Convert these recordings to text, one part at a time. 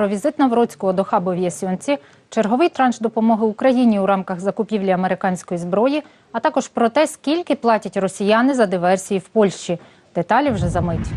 про візит Навроцького до хабу в Єсьонці, черговий транш допомоги Україні у рамках закупівлі американської зброї, а також про те, скільки платять росіяни за диверсії в Польщі. Деталі вже за мить.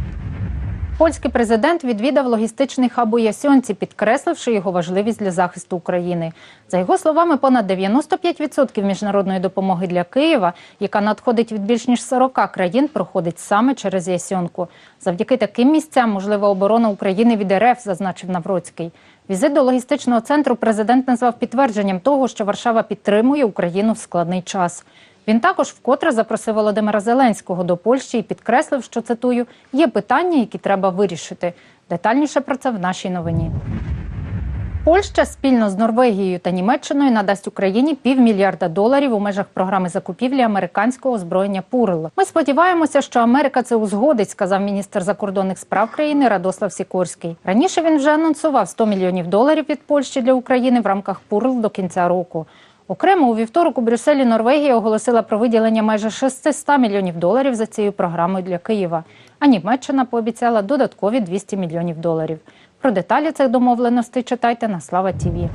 Польський президент відвідав логістичний хаб у Ясьонці, підкресливши його важливість для захисту України. За його словами, понад 95% міжнародної допомоги для Києва, яка надходить від більш ніж 40 країн, проходить саме через Ясьонку. Завдяки таким місцям можлива оборона України від РФ, зазначив Навроцький. Візит до логістичного центру президент назвав підтвердженням того, що Варшава підтримує Україну в складний час. Він також вкотре запросив Володимира Зеленського до Польщі і підкреслив, що цитую, є питання, які треба вирішити. Детальніше про це в нашій новині. Польща спільно з Норвегією та Німеччиною надасть Україні півмільярда доларів у межах програми закупівлі американського озброєння Пурл. Ми сподіваємося, що Америка це узгодить, сказав міністр закордонних справ країни Радослав Сікорський. Раніше він вже анонсував 100 мільйонів доларів від Польщі для України в рамках Пурл до кінця року. Окремо у вівторок у Брюсселі Норвегія оголосила про виділення майже 600 мільйонів доларів за цією програмою для Києва. А Німеччина пообіцяла додаткові 200 мільйонів доларів. Про деталі цих домовленостей читайте на Слава Тіві.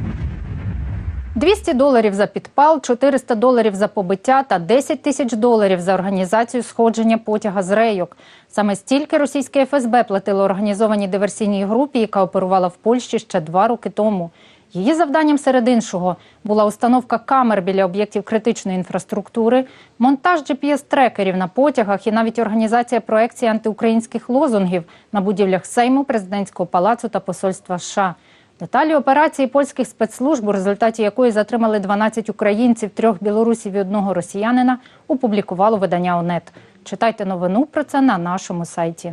200 доларів за підпал, 400 доларів за побиття та 10 тисяч доларів за організацію сходження потяга з рейок. Саме стільки російське ФСБ платило організованій диверсійній групі, яка оперувала в Польщі ще два роки тому. Її завданням серед іншого була установка камер біля об'єктів критичної інфраструктури, монтаж GPS-трекерів на потягах і навіть організація проекції антиукраїнських лозунгів на будівлях Сейму, президентського палацу та посольства США. Деталі операції польських спецслужб, у результаті якої затримали 12 українців, трьох білорусів і одного росіянина, опублікувало видання ОНЕТ. Читайте новину про це на нашому сайті.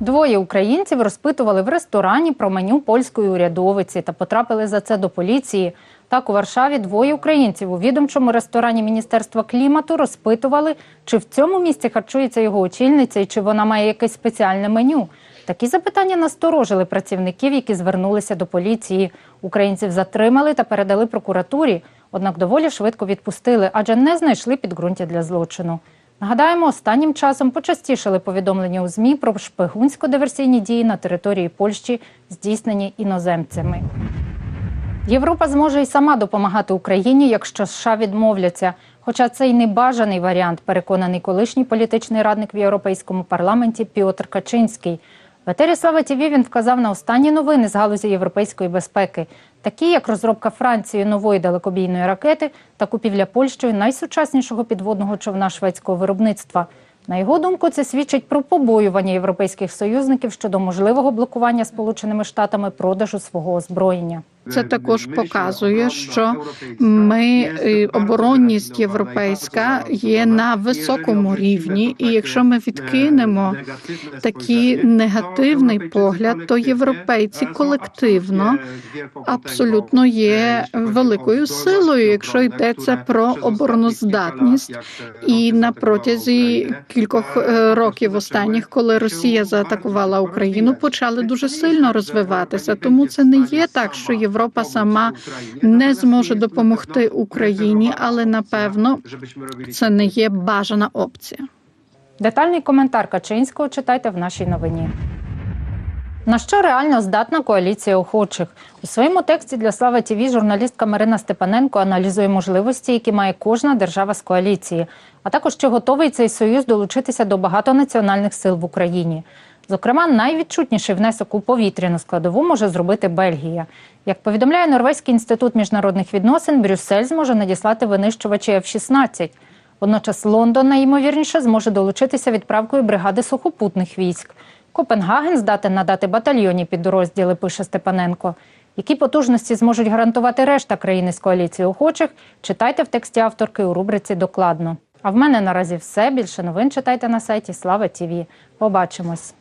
Двоє українців розпитували в ресторані про меню польської урядовиці та потрапили за це до поліції. Так, у Варшаві двоє українців у відомчому ресторані Міністерства клімату розпитували, чи в цьому місці харчується його очільниця і чи вона має якесь спеціальне меню. Такі запитання насторожили працівників, які звернулися до поліції. Українців затримали та передали прокуратурі, однак доволі швидко відпустили, адже не знайшли підґрунтя для злочину. Нагадаємо, останнім часом почастішали повідомлення у ЗМІ про шпигунсько-диверсійні дії на території Польщі, здійснені іноземцями. Європа зможе й сама допомагати Україні, якщо США відмовляться. Хоча це й не бажаний варіант, переконаний колишній політичний радник в Європейському парламенті Піотр Качинський. В етері Слава ТІВІ він вказав на останні новини з галузі європейської безпеки, такі як розробка Франції нової далекобійної ракети та купівля Польщею найсучаснішого підводного човна шведського виробництва. На його думку, це свідчить про побоювання європейських союзників щодо можливого блокування Сполученими Штатами продажу свого озброєння. Це також показує, що ми е, оборонність європейська є на високому рівні, і якщо ми відкинемо такий негативний погляд, то європейці колективно абсолютно є великою силою, якщо йдеться про обороноздатність. І на протязі кількох е, років останніх, коли Росія заатакувала Україну, почали дуже сильно розвиватися. Тому це не є так, що Європа сама не зможе допомогти Україні, але напевно це не є бажана опція. Детальний коментар Качинського читайте в нашій новині. На що реально здатна коаліція охочих у своєму тексті для Слава ТІВІ журналістка Марина Степаненко аналізує можливості, які має кожна держава з коаліції, а також чи готовий цей союз долучитися до багатонаціональних сил в Україні. Зокрема, найвідчутніший внесок у повітряну складову може зробити Бельгія. Як повідомляє Норвезький інститут міжнародних відносин, Брюссель зможе надіслати винищувачі F-16. Водночас Лондон найімовірніше зможе долучитися відправкою бригади сухопутних військ. Копенгаген здатен надати батальйонні підрозділи, пише Степаненко. Які потужності зможуть гарантувати решта країни з коаліції охочих? Читайте в тексті авторки у рубриці Докладно. А в мене наразі все. Більше новин читайте на сайті Слава Тіві. Побачимось.